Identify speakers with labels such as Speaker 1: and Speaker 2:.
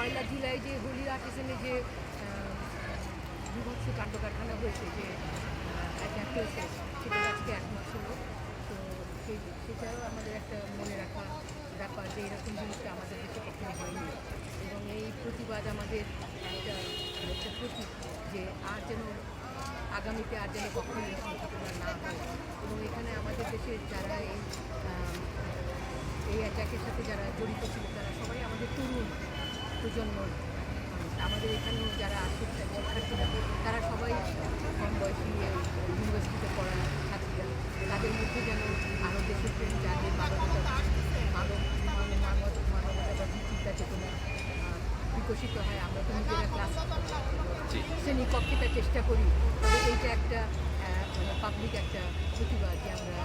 Speaker 1: পয়লা জুলাই যে হোলি আর্টিসেনে যে বিভৎস কাণ্ড কারখানা হয়েছে যে অ্যাটাক হয়েছে, সেটা আজকে এক মাস হলো। তো সেই, সেটাও আমাদের একটা মনে রাখা ব্যাপার যে এরকম জিনিসটা আমাদের দেশে কখনো হয়নি। এবং এই প্রতিবাদ আমাদের একটা একটা প্রতীক যে আর যেন আগামীতে আর যেন কখনো এরকম ঘটনা না হয়। এবং এখানে আমাদের দেশের যারা এই এই অ্যাটাকের সাথে যারা জড়িত ছিল তারা সবাই আমাদের তরুণ প্রজন্মর। মানুষ। আমাদের এখানেও যারা আছে শিক্ষার্থীরা তারা সবাই কম বয়সী ইউনিভার্সিটিতে পড়া ছাত্রীরা। তাদের মধ্যে যেন আরও দেশের প্রেম জাগে মানবতা মানব মানব মানব মানবতাবাদী চিন্তা চেতনা বিকশিত হয় আমরা তো নিজেরা ক্লাস শ্রেণীকক্ষে তার চেষ্টা করি। তবে এইটা একটা পাবলিক একটা প্রতিবাদ যে আমরা